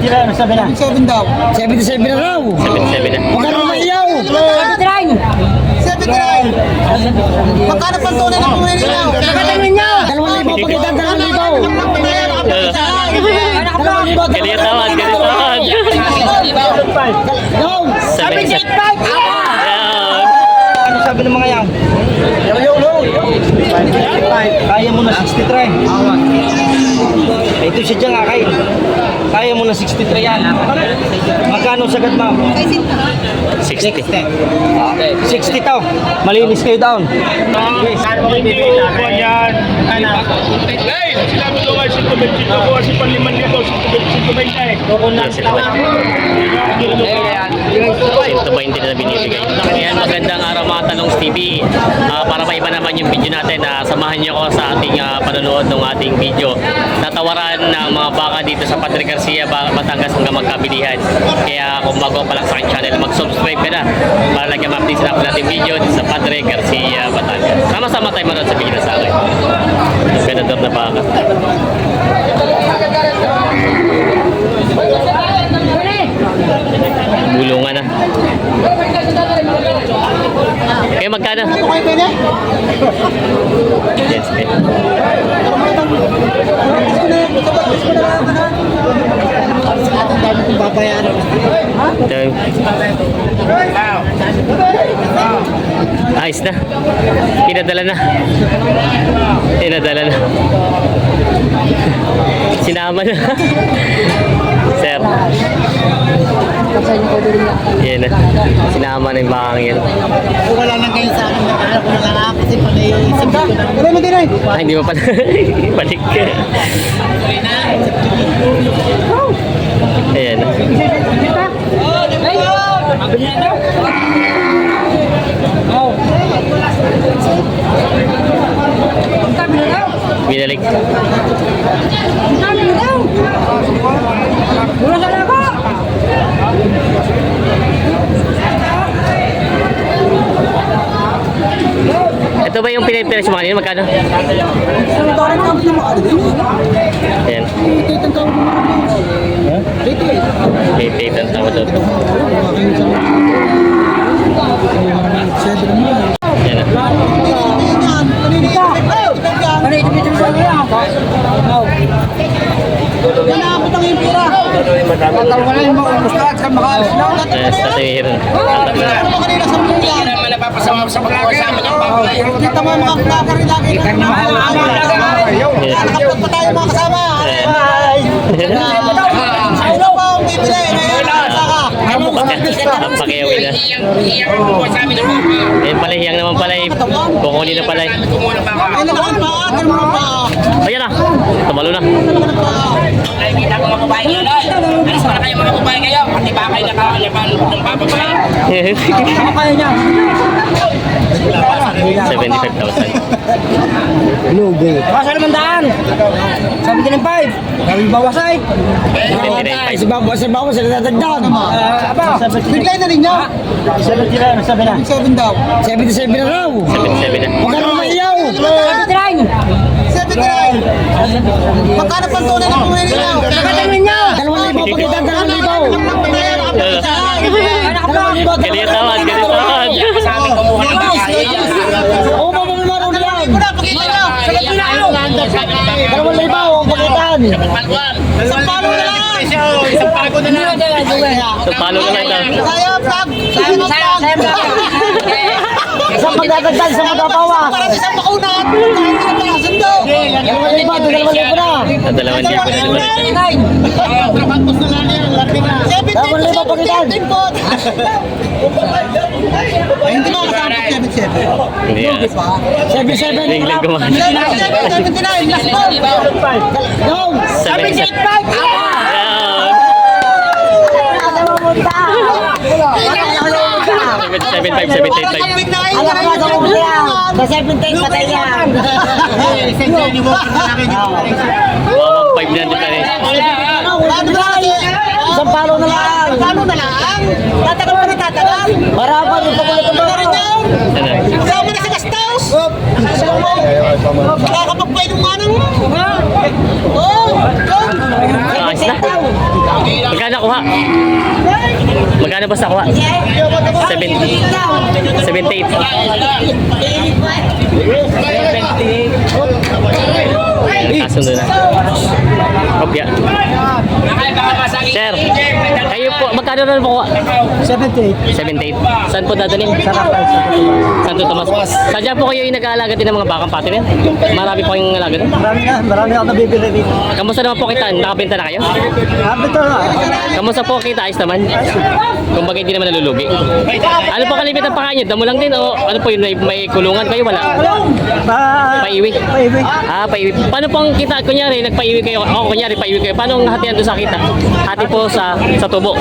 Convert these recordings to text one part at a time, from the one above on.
77 daw. 77 na raw. 77 na. Huwag ka naman maiyaw. 79. Magkano pang tunay na tunay nila? Dalawang libo pagkita, dalawang libo. Dalawang libo. Ganyan tawad, ganyan tawad. Go. 77. Ayan. Ano sabi ng mga yan? Kaya mo na 63. Ito siya dyan akay. Kaya mo na 63 yan. Magkano sagad ma'am? 60. 60 to. Malinis kayo down. Guys, sinabi ko nga 125 ko kasi pang 5,000, 120. Yan sila ba? Ito ba hindi na binibigay? Ayan, magandang araw mga Talongs TV. Ah, para maiba naman yung video natin, ah, samahan niyo ako sa ating ah, panonood ng ating video. Tatawaran ng mga baka dito sa Padre Garcia, Ba- Batangas hanggang magkabilihan. Kaya kung bago pa lang sa aking channel, mag-subscribe ka na para lagi ma-update natin video sa Padre Garcia, Batangas. Sama-sama tayo manood sa video sa akin. Ganador na baka. Na. Kaya magkano? Yes, eh. Ayos na. Pinadala na. Pinadala na. Sinama na. Sir. Yan na. Sinama na yung bakang yan. Wala nang kayo sa akin. Nakala ko na lang ako kasi pag-iisip ko na. Wala mo din ay. Ah, hindi mo pala. Balik ka. Ayan. Binalik. Ito ba yung pinipilis mo kanina? Magkano? Ayan. Date ang tawad doon. Ayan na. Wala ang pira. Tatal wala yung mga gusto at sa makaalis na. Ayan, sa tawiran. Ano kanina sa mga yan? naman napapasama sa mga kasama ng baboy. Kita mo mga vlogger rin lagi. Kita mo mga Nakapag pa tayo mga kasama. Ay! Ano pa ang bibili? Ngayon, saka. Pakiyawi na. Iyang, iyang po sa amin ng hiyang naman pala eh. Kukunin na pala eh. Sabi ko muna baka. Ay, naman pa. Ano mga pa? Ayan na. Tumalo na. Ay, kita ko mga babae ngayon. ay. Alis mo na kayo mga babae kayo. Pati ba kayo nakakalaban ng babae? 75,000. Baka naman daan. Sabi din ng 5. Sabi bawas ay. 79,500. Si bawas, si bawas. Aba, Bigay na rin niya. 77 daw. 77 na raw. 77 na. Huwag ka naman maiyaw. 79. Magkano pang tunay na tunay nila? Dalawang libo pagkita, dalawang libo. Ganyan tawad, ganyan tawad. Sa amin kumuha ng babae. Oo, mamamaro na yan. Wala, pakita nyo. Sagot na ako. Dalawang libo, ang pagitan. Isang palo na lang. Isang pago na lang. So, palo na lang ito. Saya, vlog. Saya, vlog. Isang magdadagdag, isang. Para sa isang sila pala sundo. Dalawang libo, dalawang libo na. Na naman. Dalawang libo pagitan. Ay, hindi mo kasama sa 77. Hindi ah. 77 Biglang na gumana. 79, last call. Go. 77. Ayan. 75, 75. Big na kayo. Alam ko na sa kumaya. Sa 17, patay yan. Wow, 5 na din pa rin. Paano na kasi? Isang palo na lang. Paano na lang? Tatagal pa ng Ano rin yan? Ano? Kasama na sa gastos. Nakakapagpainom nga ng... Oo. Oh, Ayos na. kuha? Magkano basta kuha? 70. 78. Kasundo na. Kopya. Sir, magkano na po kuha? 78. 78. Saan po dadalhin? Santo Tomas. Sadya po kayo yung nag-aalaga din ng mga bakang pati rin? Marami po kayong alaga din? Marami na, marami ako nabibili dito. Kamusta naman po kita? Nakabenta na kayo? Habit na na. Kamusta po kita? Ayos naman? Kung bagay hindi naman nalulugi. Ano po kalimitan pa kayo? Damo lang din o ano po yun? May, may kulungan kayo? Wala? Pa... Paiwi? Paiwi. Ah, paiwi. Paano po ang kita? Kunyari, nagpaiwi kayo. Ako, kunyari, paiwi kayo. Paano ang hatian doon sa kita? Hati po sa sa tubo.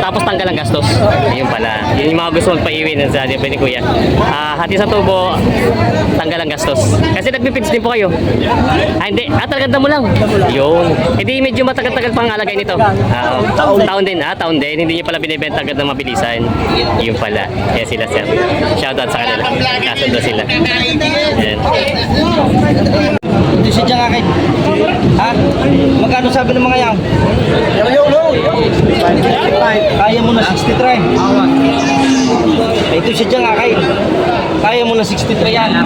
Tapos tanggal ang gastos. Ayun pala. Yun yung mga gusto magpaiwi ng sa ba ni Kuya. Ah, hati sa tubo, tanggal ang gastos. Kasi nagpipits din po kayo. Ah, hindi. Ah, talagang damo lang. Yun. Hindi medyo matagal-tagal pang alagay nito. Ah, oh. taon din. Ah, taon din. Hindi niyo pala binibenta agad ng mabilisan. Yun pala. Kaya sila sir. Shoutout sa kanila. Kasundo sila. Yan. Hindi siya dyan akin. Ha? Magkano sabi ng mga yaw? Yaw, yaw, yaw. Kaya mo na 63. Ito siya dyan akin. Kaya mo na 63 yan.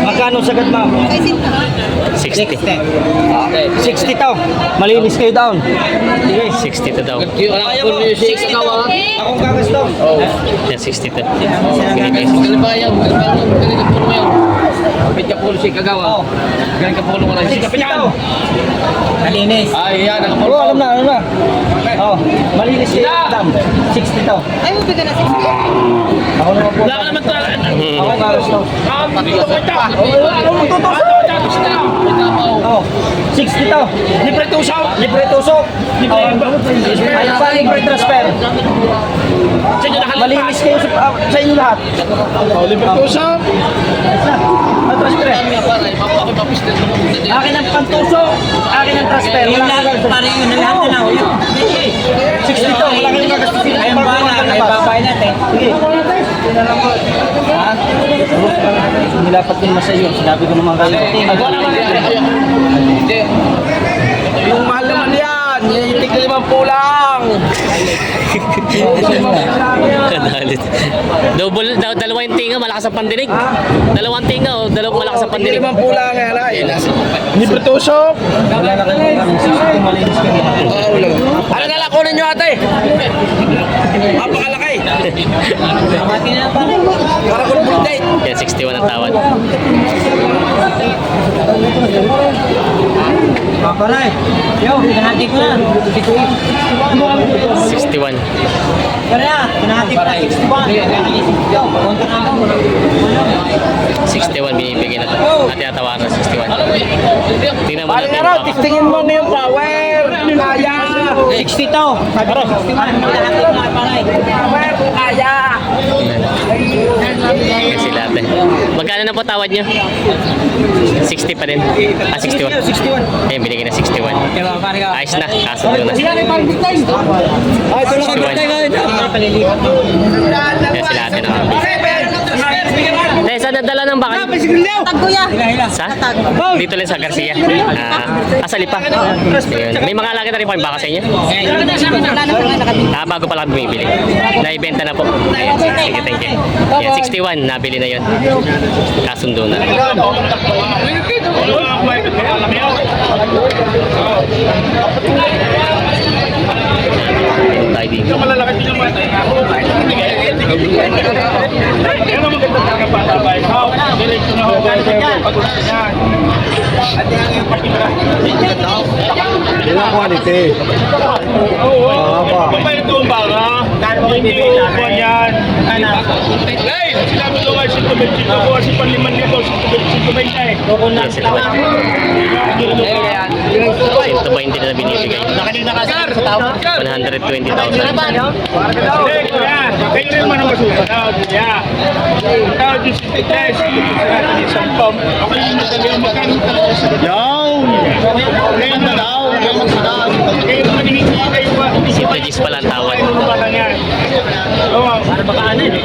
Magkano sagad ma'am? 60. 60 to. Malinis kayo down. Sige. 60 to daw. Kaya mo. 60 to. Akong gagasto. Yan, 60 to. Medyo pulo si Kagawa. Galing ka pulo ko lang. 60 to. Malinis. Ay, yan. Oo, alam na, alam na. Oh, malinis kayo down. 60 to. Ay, mo bigyan na 60. Ako naman po. Wala ka naman talaga. Akong gagasto. Ah, pagkito ko ito. Oh, 60 to. Libre tusaw. Libre tusok. Libre. Ano pa libre transfer? Sige, nakalip Malinis kayo sa, ah, sa inyo lahat. Oh, libre tusaw. Ano transfer? Akin ang pantusok. Akin ang transfer. Wala kang gagasto. Pare yun, lahat na lang. 60 to. Wala kang gagastusin. Ay, ang bala, ay babay natin. Sige. Ha? Nilapat din mo sa iyo. Sinabi ko naman kayo. Yung mahal naman yan. Yung tigil limang pulang. Kadalit. Double, daw, dalawa yung tinga, malakas ang pandinig. Dalawang tinga, o dalawang malakas ang pandinig. Libre tusok. Wala na kayo. 60 malinis kayo. Ano na lang kunin nyo ate? Napakalaki. Para kulbul date. Yan, 61 ang tawad. Paparay. Yo, pinahati ko na. 61. Kaya na, pinahati ko na. 61. Yo, papunta na ako. 61 binibigyan natin. At yatawaran 61. Tingnan mo Pare natin. na raw, baka- testingin mo na yung power. Kaya. 60 to. Ko, 61. Pinahati ko na, paparay. Power, kaya. Yan sila ate. Magkano na po tawad nyo? 60 pa din. Ah, 61. 61. Ayun, binigyan na 61. Ayos na, kaso doon na. Ay, ito lang 61. Yan sila ate nakabili. Saan nadala ng bakal? Tagkuya. Sa? Dito lang sa Garcia. Ah, ah, sa Lipa. Ayun. May mga alaga na rin po yung baka sa inyo? Ah, bago pala kami bumibili. Naibenta na po. Ayun, thank you, thank you. Yan, 61, nabili na yon. Kasundo na. Ayun tayo dito. Wala quality. Mahaba. May tumba ka? Hindi ko yan. Hey, sinabi ko nga si Tubig, si Tubo, si Panliman dito, si Tubig, si Tubig na eh. Yan sila. 120 na binibigay. Kanina ka sir, sa tao. 120,000. Hey, yan. Kayo rin man ang masusunod. Tawag yung city test. Isang pump. Ako yung madali ang magkano talaga sa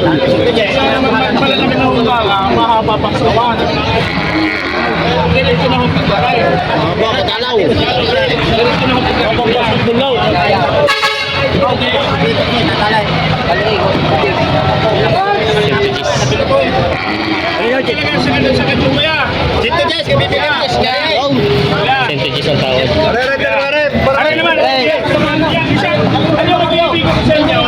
Sana magpapalit kami ng utal, mahaba pang sawan. Dilit ko na akong pagkaray. Mahaba ka talaw. Dilit ko na akong pagkaray. Mahaba ka talaw. Dito guys, kami bigas guys. Sento guys ang tawag. Arep, arep, arep. Arep naman. Ano ang ibig ko sa inyo?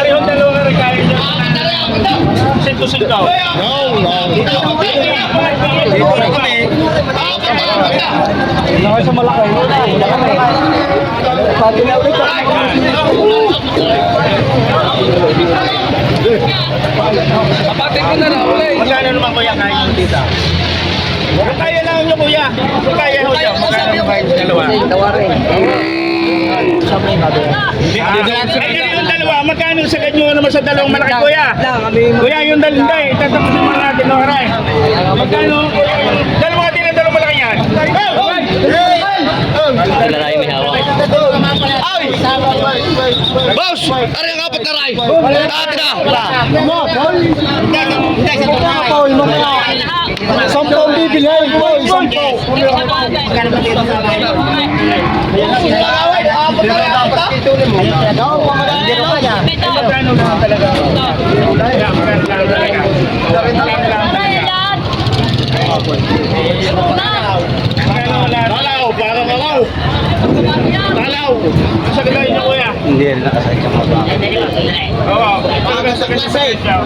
Arihon dalawang na nyo. Sinto-sinto. Magkano naman kuya nyo dito? Kung kaya lang nyo kuya. Kung kaya ho dyan. Magkano kayo dalawa? Ay, yun yung dalawa. Magkano sa kanyo naman sa dalawang malaki kuya? Kuya, yung dalawa. Hindi, tatapos naman natin. no, Aray. Magkano? Dalawa din ang dalawang malaki yan. Sila na yung may hawak. Boss! Ano yung apat na ray? Dati na! Sampung bibilhin ko! Sampung! Magkano lang talaga? Kaya, magkano lang talaga? Magkano lang talaga? Magkano wala? Talaw, para malaw. Talaw. Sa gagawin niyo kuya? Hindi nakasakit sa mga Oo. Sa.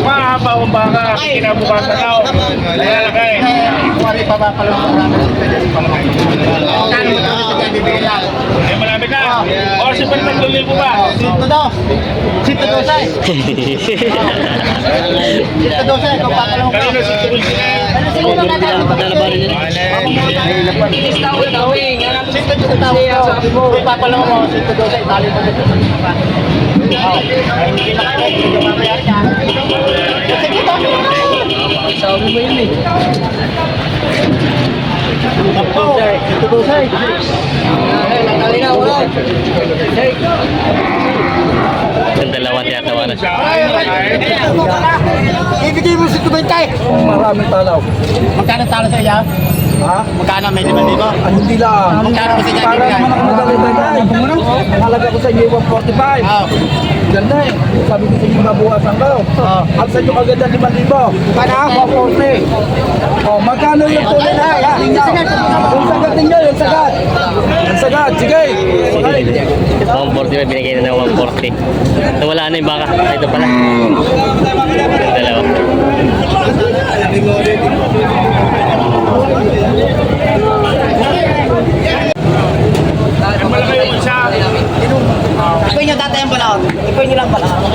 Mahaba ang baka. Kinabukasan daw. Malalaki. Ay, malapit na. O, si Pagpag Lulipo ba? Sito daw! Sito daw say! Sito daw say! Kung papalong ka! Kanino si Tuloy sila? Sito daw say! Kung papalong mo, sito daw say! Tali mo dito. Kayo. Hindi na mamayari ka. Sige daw! Sabi mo yun eh. Sito daw! Kalina, wala! Yung dalawa tinatawaran. Ibigay mo si Tubentay! Maraming talaw. Magkano talo sa iya? Ha? Magkano may liman libo? Ah, hindi lang. Magkano sa iya? Para naman ako madali-dali. Mahalaga ko sa inyo 145. Ah, Ganda eh. Sabi ko sa inyo mabuhasan ko. Ah. At sa inyo kaganda 5,000. Kana ako 40. Oh, magkano yung tuloy na? Ha? Yung sagat ninyo, yung sagat. Yung sagat, sige. Okay. 140 binigay na ng 140. So wala na yung baka. Ito pala. Yung dalawa. Ang malaki yung isa. Ang balaot. Ikaw yung lang balaot. Oo,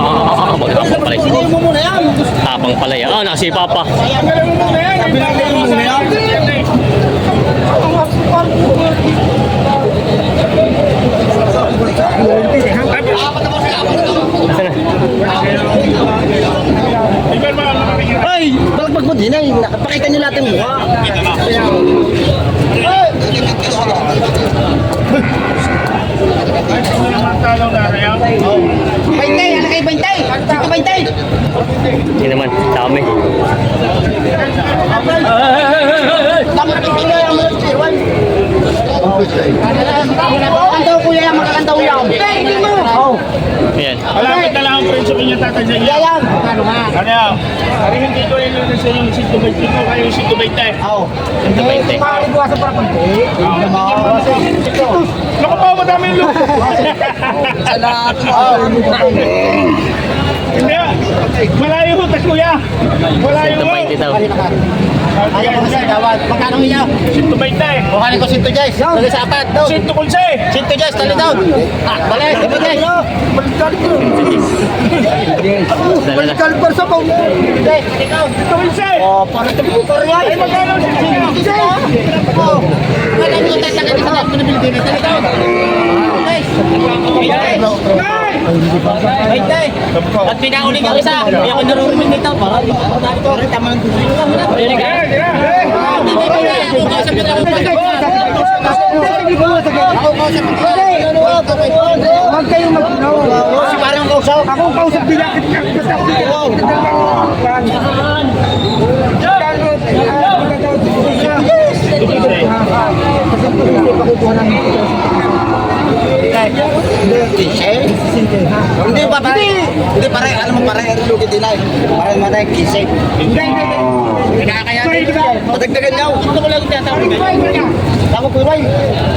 oo, oo, oo. Magkapang pala siya. mo muna yan. Tapang pala yan. Oh, nakasipa pa. Binigay mo muna yan. Ba ang malaki yung Ay, balagpag mo din ay. Nakapakita nyo natin mukha. Naman talaw na kaya? Bantay, ano kay Bantay? Sito Bantay. Hindi naman. Dami. Makantaw kuya yan, makakantaw yan. Mo. Oh, Ayan. Malapit na lang ang prinsipyo niya tatay sa inyo. yan. Ano nga? Ano yan? Ari hindi ko rin lang sa yung sito bay tiko kayo yung sito bay tayo. Oh. Ito ba yung Makakalibuwasan para kunti. Naku po, madami yung lupo. Hindi ah. Malayo ho, tas kuya. Malayo ho. 120 daw. Ayaw mo siya, dawat. Magkano niya? Sito bay tayo. Kuhanin ko sinto Jais. Tali sa apat. daw. Sito kulse. Sinto Jais, tali daw. Ah, balik, sinto Jais. Dala na. Kalbar sa pang. Hindi, ikaw. Kulse. Oh, para po para yan. Ay, magkano si Sinto Jais? Oh, magkano yung tatagay sa lahat mo na Pilipinas? Tali daw. Ay, Jais. At pinauling ang isa. Hindi ako narurinig nito. Para dito. Tama ng gusto nyo. Tira, tira. Huwag kayong mag-no. Si parang kausap. Ako kausap bilang Kise? Hindi pa pare. Hindi pare, alam mo pare, lugi din ay. Pare mo na kise. Hindi, hindi, hindi. Kaya Madagdagan niyo. Ito ko lang tinatawag. Tama ko ray.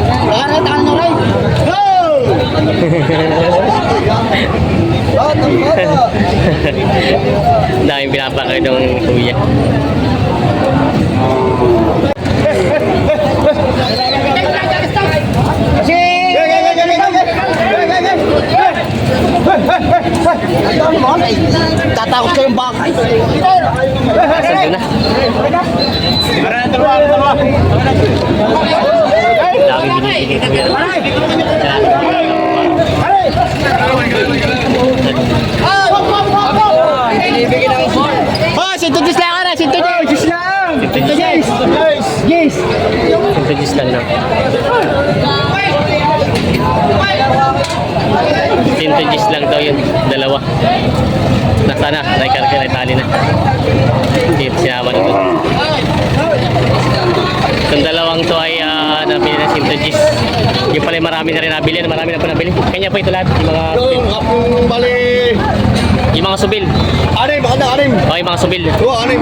Kaya na takan niyo ray. Go! Oh, tambo. Daming pinapakay ng kuya. Tatakot ko yung baka. Saan na? Lagi binibigay kuya. Oh, sinto dis lang ka na, sinto dis. Sinto Gis. Yes. Sinto Gis lang na. Sinto Gis lang daw yun. Dalawa. Nasa na? Naikarga na tali na. Sinama na doon. Itong dalawang to ay uh, nabili na Sinto Gis. Yung pala yung marami na rin nabili. Marami na po nabili. Kanya po ito lahat. Yung mga. Apong bali. Yung mga subil. Anim, ano, anim. O, yung mga subil. Oo, anim.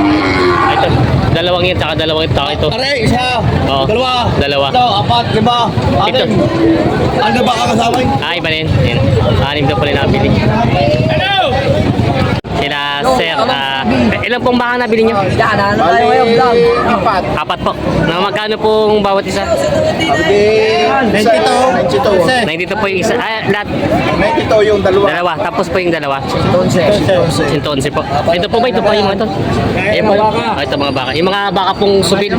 Ah, Ito. Dalawang yun, tsaka dalawang ito, tsaka ito. Pare, isa. Oo. Dalawa. Dalawa. Ito, apat, lima. Ito. Anim. Ano ba ang kasama? Ah, iba rin. Yan. Anim daw pala nabili. Sila, sir, ah, ilan pong baka nabili nyo? Bali, apat. Apat po. Na magkano pong bawat isa? Bali, 92. 92. 92 po yung isa. Ah, lahat. 92 yung dalawa. Dalawa. Tapos po yung dalawa. 11. 111 po. Ito po ba? Ito po yung mga ito? Ayan po. Ah, ito mga baka. Yung mga baka pong subil.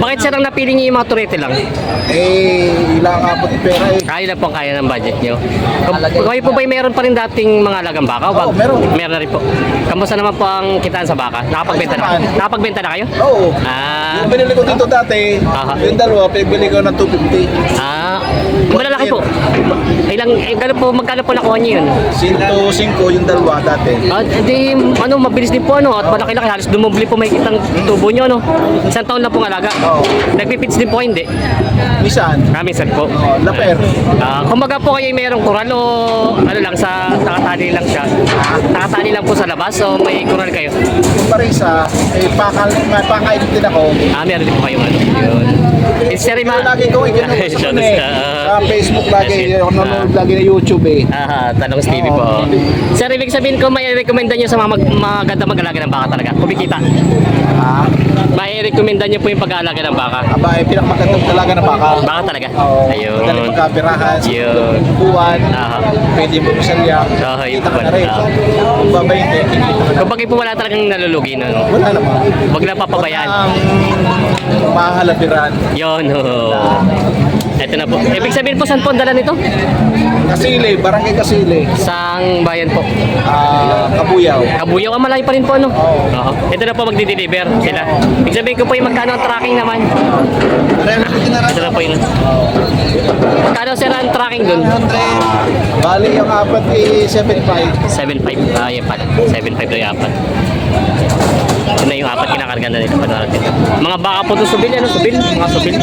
Bakit sir ang napili niyo yung mga turete lang? Eh, ilang abot pera eh. Kaya na po kaya ng budget nyo. Kung, kayo po ba meron pa rin dating mga alagang baka? Oo, meron. Meron na rin po. Kamusta naman po ang kitaan sa baka? Nakapagbenta na? Nakapagbenta na kayo? Oo. Ah, Yung binili ko dito dati, Aha. yung dalawa, pinagbili ko ng 250. ah, malalaki po. Ilang, eh, gano'n po, magkano po nakuha niyo yun? 105 yung dalawa dati. Ah, di, ano, mabilis din po, ano, at malaki-laki, halos dumubli po may kitang tubo niyo, ano. Isang taon na pong alaga. Oo. Nagpipits din po, hindi. Misan, Kami set po. oh, laper. Ah, kumbaga po kayo mayroong kural o ano lang sa nakatali lang siya. Nakatali lang po sa labas o may kural kayo. Yung parisa, eh, pakal, may pakain din ako. Ah, meron din po kayo ano. Yun. Very ma... Lagi ko, ikinong sa eh. sa- Facebook lagi, nanonood lagi na YouTube eh. Ah, tanong sa TV po. Sir, ibig sabihin ko may recommenda nyo sa mga mag mag-alaga ng baka talaga. Kumikita. Ah, May recommenda nyo po yung pag-aalaga ng baka. aba, eh, pinakamagandang talaga na baka. Baka talaga. Oo. Ayun. Dali magkapirahan, Yun. buwan, Ah. pwede mo masalya. Ah, yun po. Ah. Kung babay, hindi, kikita ka na. Kapag po wala talagang nalulugi na, no? Wala naman. Huwag na papabayaan. Ang mahalabiran. Yun, oh. Ito na po. Ibig sabihin po, saan po ang dala nito? Kasili, barangay Kasili. Sang bayan po. Ah, Kabuyaw. Kabuyaw, ang malayo pa rin po, ano? Oo. Oo. Ito na po magdi-deliver sila. Ibig sabihin ko po yung magkano ang tracking naman. Ito na po yun. Magkano sir ang tracking dun? Bali, yung apat eh, 7.5. 7.5. Ah, yan pala. 7.5 daw yung apat. Yun na yung apat kinakarga na dito pa natin. Mga baka po doon subil, ano? Subil? Mga subil.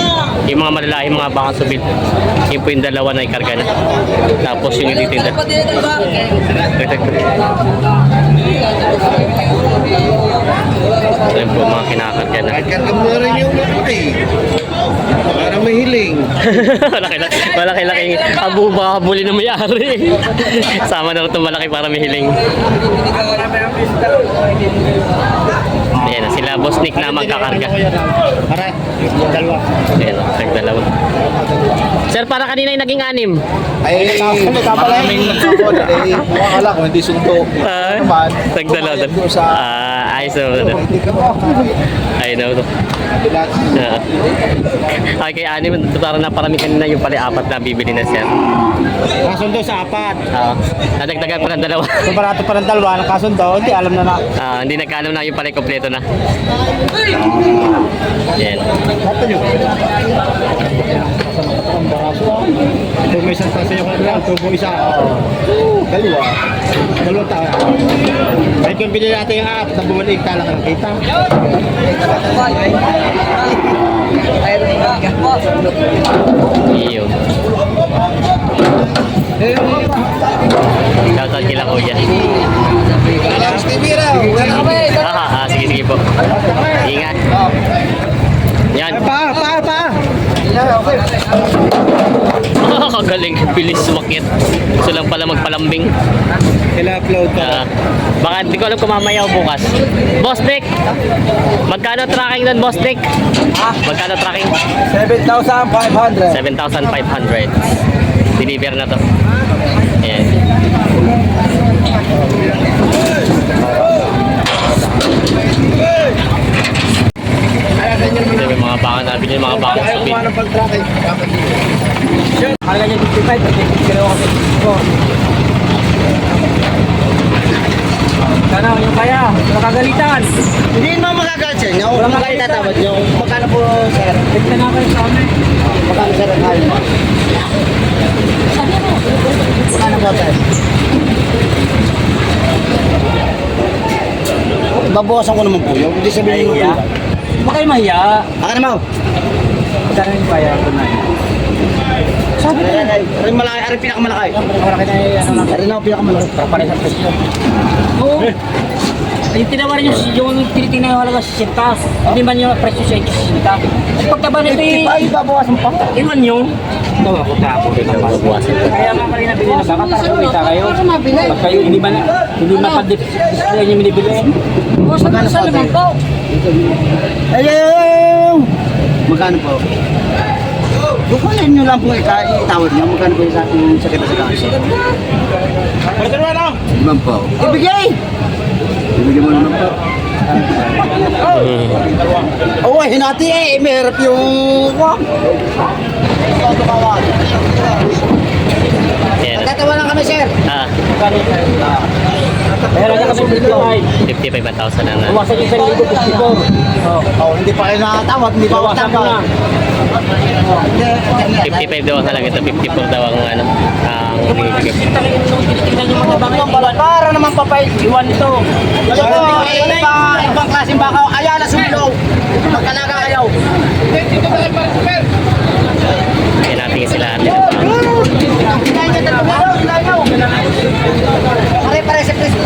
Yung mga malalaki, mga baka subil. Yun po yung dalawa na ikarga na. Tapos yung ititinda. Ito, ito. Ayun po mga kinakarga na. Karga mo na rin yung malaki. Para mahiling. malaki laki malaki laki abu baka huli ng may-ari sama na ito malaki para may hiling Ayan, sila boss Nick na magkakarga. Para, dalawa. Ayan, nagdalawa. Sir, para kanina yung naging anim. Ay, nagkakon eh. Makakala ko, hindi sundo. Ah, Naman, sa... Ah, ayos na. Hindi ka mo. I know. Lahat. Ah. Ay, kay anim, para na parami kanina yung pala apat na bibili na sir. Nakasundo sa apat. Ah, nadagdagan pa ng dalawa. Kung barato pa ng dalawa, nakasundo, hindi alam na na. Ah, hindi nagkaalam na yung pala kompleto na. Yan. Kung may isang tayo sa iyo kaya tubo isa. Dalawa. Dalawa tayo. Kahit kung binili natin yung apat na bumalik, kala ka ng kita. Iyo. Shoutout kila kuya. Ah, ah, sige, sige po. Ingat. Yan. Pa, pa, pa. Ah, kagaling. Bilis sumakit. Gusto lang pala magpalambing. Ila-upload ko. Ah, baka hindi ko alam kung mamaya o bukas. Boss Nick! Magkano tracking doon, Boss Nick? Magkano tracking? 7,500. 7,500. Deliver na to. Ayan. Ito yung mga baka namin yung mga baka sa bin. Kala niya 55, kilo kasi ko. Sana yung kaya, nakagalitan. Hindi naman magagalit sa inyo. Wala mga itatawad nyo. Magkano po, sir? Tignan na kayo sa amin. Magkano, sir? ang kain mo? Magkano po, sir? Babawasan ko naman po yun. Hindi sabihin mo po. Baka kayo mahiya. Akin naman. Magkano yung kaya ko na? Sabi ko. Rin malaki. Rin pinakamalaki. Malaki na yung ano lang. Rin ako pinakamalaki. Pare sa presyo. Oo. Yung tinawaran yung, yung tinitingnan yung halaga sa sinta. Hindi man yung presyo sa sinta. Ang pagtaba nito yung... Ay, babawasan pa. Iwan yung... Ito ako tapo rin ang Babawasan. Kaya nga kanina bilhin na baka para kumita kayo. Pag kayo hindi man hindi mapadisplay niyo binibili. Magkano sa naman po? Ay, ay, ay, ay. Magkano po? Bukunin nyo lang po ita- itawad nyo. Magkano po yung sa ating sakit na sa kaso? Pwede naman ako. Iman po. Ibigay! Ibigay mo naman po. Oo, oh, hinati eh. May harap yung... Tatawa lang kami, sir. Ah, Meron na kasi dito ay 55,000 na na. Iwasan yung 1,000 54. Oh, Oh, hindi pa kayo nakatawad. Hindi pa ako Bawasan mo na. tawad. 55 daw ang halaga ito, 54 daw ang ano, ang binibigay. Tinitingnan yung mga bangay. Para naman papay. Iwan ito. Ito po, iba, ibang klaseng bakaw. Ayala sumilaw. Magkalaga kayo. Kaya natin sila ate. Hinahin niya tatlo meron, hinahin niyo. Pare-pare sa preso.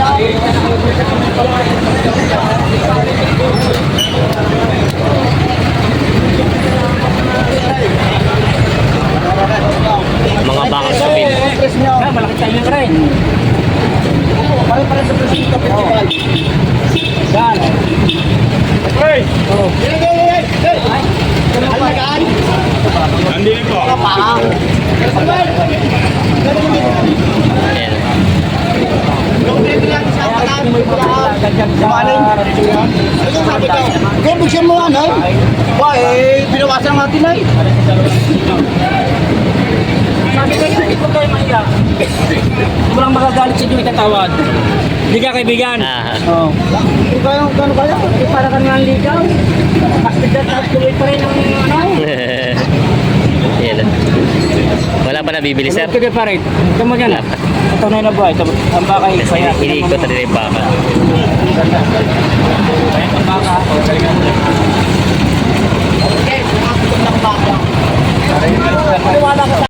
Mga. Preso niyo. Ah, malaki tayo yung rin. Pare-pare sa preso. Yan. Hey! Alagaan. Nandito po. Paa. Ayan. Ganyan sa Ano sabi ko? Kaya bigyan mo ano? Ba eh, binawasan ng atin ay. Sabi ko, hindi ko kayo mahiya. Walang magagalit sa inyo itatawad. Hindi ka kaibigan. Ah, Oh. Kung kayo, gano'n kaya? Eh, para ka nga ligaw. Kasi dyan, tuloy pa rin ang ano. Ayan. Wala pa nabibili, sir. Sige pa rin. Ito mo dyan ah. Ito na yung nabuhay. Ito, ang baka yung kaya. Iniikot na rin yung baka. Ang baka. Okay, mga putok ng baka. Wala ka